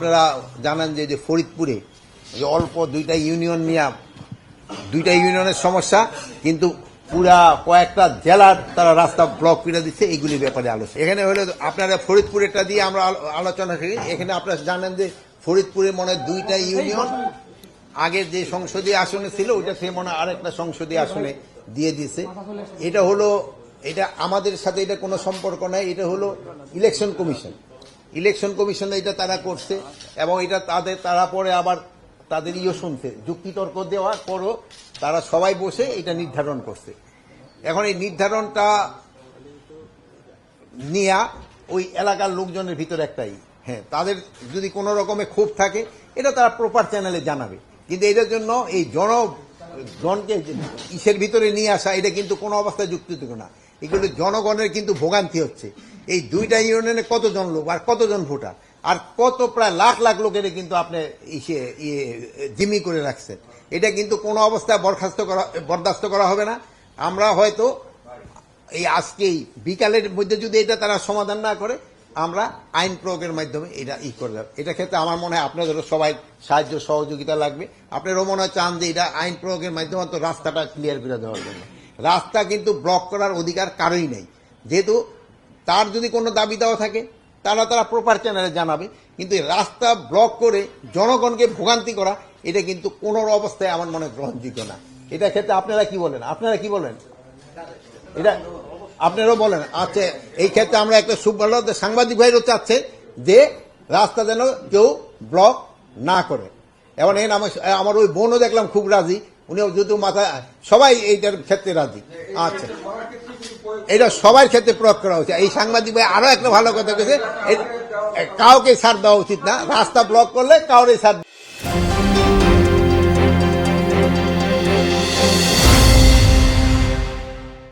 আপনারা জানেন যে যে ফরিদপুরে যে অল্প দুইটা ইউনিয়ন নিয়ে, দুইটা ইউনিয়নের সমস্যা, কিন্তু পুরা কয়েকটা জেলার তারা রাস্তা ব্লক করে দিচ্ছে এইগুলি ব্যাপারে আলোচনা। এখানে হলো আপনারা ফরিদপুরেরটা দিয়ে আমরা আলো- আলোচনা করি। এখানে আপনারা জানেন যে ফরিদপুরে মনে দুইটা ইউনিয়ন আগের যে সংসদীয় আসনে ছিল, ওইটা সে মনে আরেকটা সংসদীয় আসনে দিয়ে দিয়েছে। এটা হলো, এটা আমাদের সাথে এটা কোনো সম্পর্ক নাই, এটা হলো ইলেকশন কমিশন। ইলেকশন কমিশন এটা তারা করছে এবং এটা তাদের, তারা পরে আবার তাদের ইয়ে শুনছে, যুক্তিতর্ক দেওয়ার পরও তারা সবাই বসে এটা নির্ধারণ করছে। এখন এই নির্ধারণটা নিয়া ওই এলাকার লোকজনের ভিতরে একটাই। হ্যাঁ তাদের যদি কোনো রকমে ক্ষোভ থাকে, এটা তারা প্রপার চ্যানেলে জানাবে। কিন্তু এটার জন্য এই জন, জনকে ইসের ভিতরে নিয়ে আসা, এটা কিন্তু কোনো অবস্থায় যুক্তিযুক্ত না। এগুলো জনগণের কিন্তু ভোগান্তি হচ্ছে। এই দুইটা ইউনিয়নে কতজন লোক আর কতজন ভোটার? আর কত প্রায় লাখ লাখ লোকের কিন্তু আপনি ইসে ইয়ে জিম্মি করে রাখছেন। এটা কিন্তু কোনো অবস্থায় বরখাস্ত করা, বরদাস্ত করা হবে না। আমরা হয়তো এই আজকেই, বিকালের মধ্যে যদি এটা তারা সমাধান না করে, আমরা আইন প্রয়োগের মাধ্যমে এটা ই করে দেব। এটা ক্ষেত্রে আমার মনে হয় আপনাদেরও সবাই সাহায্য, সহযোগিতা লাগবে। আপনারও মনে হয় চান যে এটা আইন প্রয়োগের মাধ্যমে তো রাস্তাটা ক্লিয়ার করে দেওয়ার জন্য। রাস্তা কিন্তু ব্লক করার অধিকার কারোই নেই। যেহেতু তার যদি কোনো দাবি দেওয়া থাকে তারা তারা প্রপার চ্যানেলে জানাবে। কিন্তু রাস্তা ব্লক করে জনগণকে ভোগান্তি করা, এটা কিন্তু কোনো অবস্থায় আমার মনে গ্রহণযোগ্য না। এটা ক্ষেত্রে আপনারা কি বলেন? আপনারা কি বলেন? এটা আপনারাও বলেন। আচ্ছা এই ক্ষেত্রে আমরা একটা সুভালো সাংবাদিক ভাইরও চাচ্ছে যে রাস্তা যেন কেউ ব্লক না করে। এবং এখানে আমার ওই বোনও দেখলাম খুব রাজি। উনিও যেহেতু মাথা সবাই এইটার ক্ষেত্রে রাজি। আচ্ছা। এটা সবার ক্ষেত্রে প্রয়োগ করা উচিত। এই সাংবাদিক ভাই আরও একটা ভালো কথা কেছে কাউকে সার দেওয়া উচিত না। রাস্তা ব্লক করলে কাউরে ছাড়